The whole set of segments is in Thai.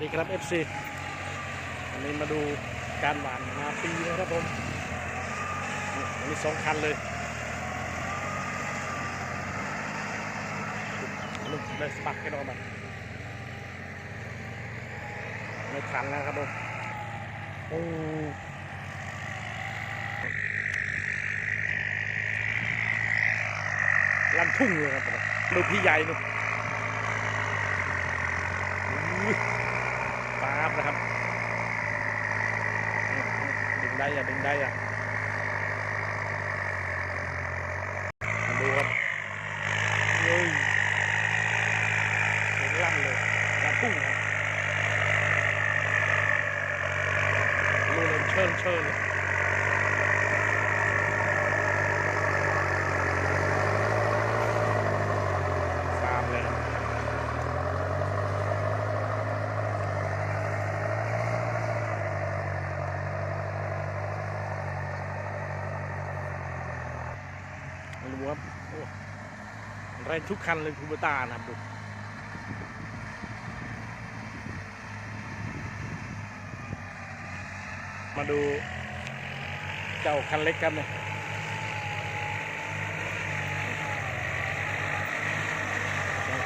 ดีครับ FC วันนี้มาดูการหวานนาปีนะครับผมนี่อันนี้สองคันเลยลูกเลยสปักกันออกมาไม่ทันแล้วครับผมโอ้ลันทุ่งเลยครับดูพี่ใหญ่นู่นปาบนะครับดึงได้อะดึงได้อะมาดูครับเฮ้ยเสียงลั่นเลยลั่นพุ่งครับรู้เลยเชิญเชิญเลยฟาร์มเลยนะ มครับโอ้แรงทุกคันเลยคูเบต้านะครับดูมาดูเจ้าคันเล็กกันเลย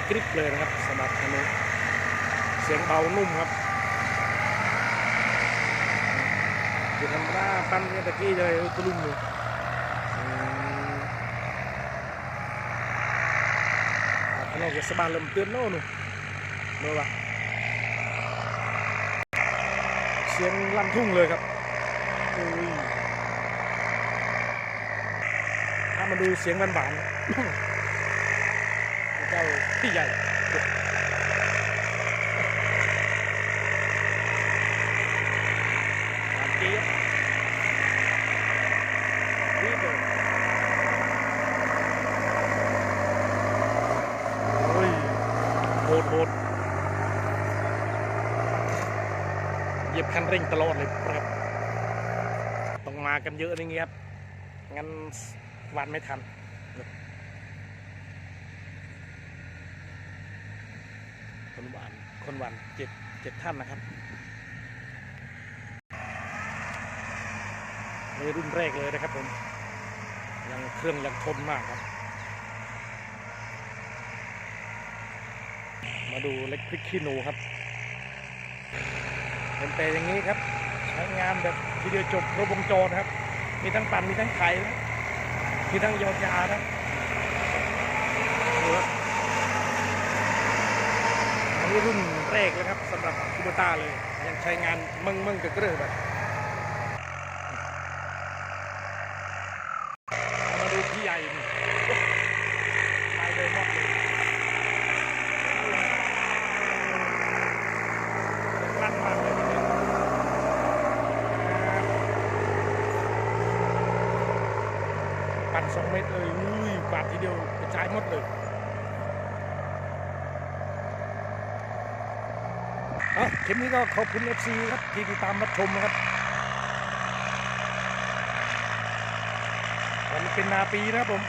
กริบเลยนะครับสำหรับคันนี้เสียงเบานุ่มครับคือธรรมดาปั้นเนี่ยตะกี้เลยตะลุ่มเลย อันนี้ก็สบายลมเตือนโน่นเมื่อวะเสียงลั่นทุ่งเลยครับถ้ามาดูเสียงหวานๆเจ้าพี่ใหญ่หวานเจี๊ยบนี่เลย โอ้ยโห ดโหดเหยียบคันเร่งตลอดเลยครับต้องมากันเยอะนี่เงี้ยครับงั้นวันไม่ทันคนวานคนวานเจ็ดเจ็ดท่านนะครับในรุ่นแรกเลยนะครับผมยังเครื่องยังทนมากครับ มาดูเล็กพริกขี้หนูครับเป็นแต่อย่างนี้ครับใช้งานแบบทีเดียวจบครบวงจรครับ มีทั้งปั่นมีทั้งไข่นะมีทั้งยอดยานะอันนี้รุ่นแรกเลยครับสำหรับคูเบต้าเลย ยังใช้งานมึงมึงกระเกลือแบบเอามาดูพี่ใหญ่นี่ใช้เลยหมดเลย ลั่นมากเลยทีเดียว นสองเมตรเลยอุ้ยกวาดทีเดียวกระจายหมดเลยเอ้าคลิปนี้ก็ขอบคุณ FC ครับที่ติดตามรับชมนะครับวันนี้เป็นนาปีนะครับผม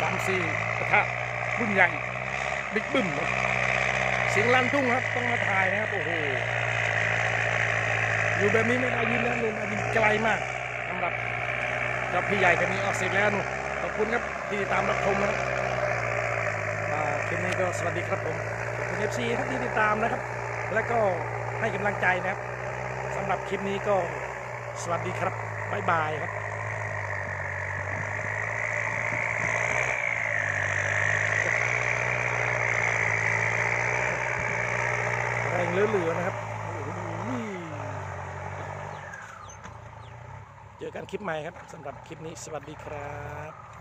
สามสี่กระทะรุ่นใหญ่บิ๊กบึ้มครับเสียงลั่นทุ่งครับต้องมาถ่ายนะครับโอ้โหอยู่แบบนี้ไม่ได้ยินแล้วนุ่นได้ยินไกลมาก หรับเจ้าพี่ใหญ่กันนี้ออกเสร็จแล้วนุขอบคุณครับที่ติดตามรับชมนะครับคลิปนี้ก็สวัสดีครับผมขอบคุณเอฟซีที่ติดตามนะครับ แล้วก็ให้กำลังใจนะครับสำหรับคลิปนี้ก็สวัสดีครับบ๊ายบายครับแรงเหลือๆนะครับโอ้โห เจอกันคลิปใหม่ครับสำหรับคลิปนี้สวัสดีครับ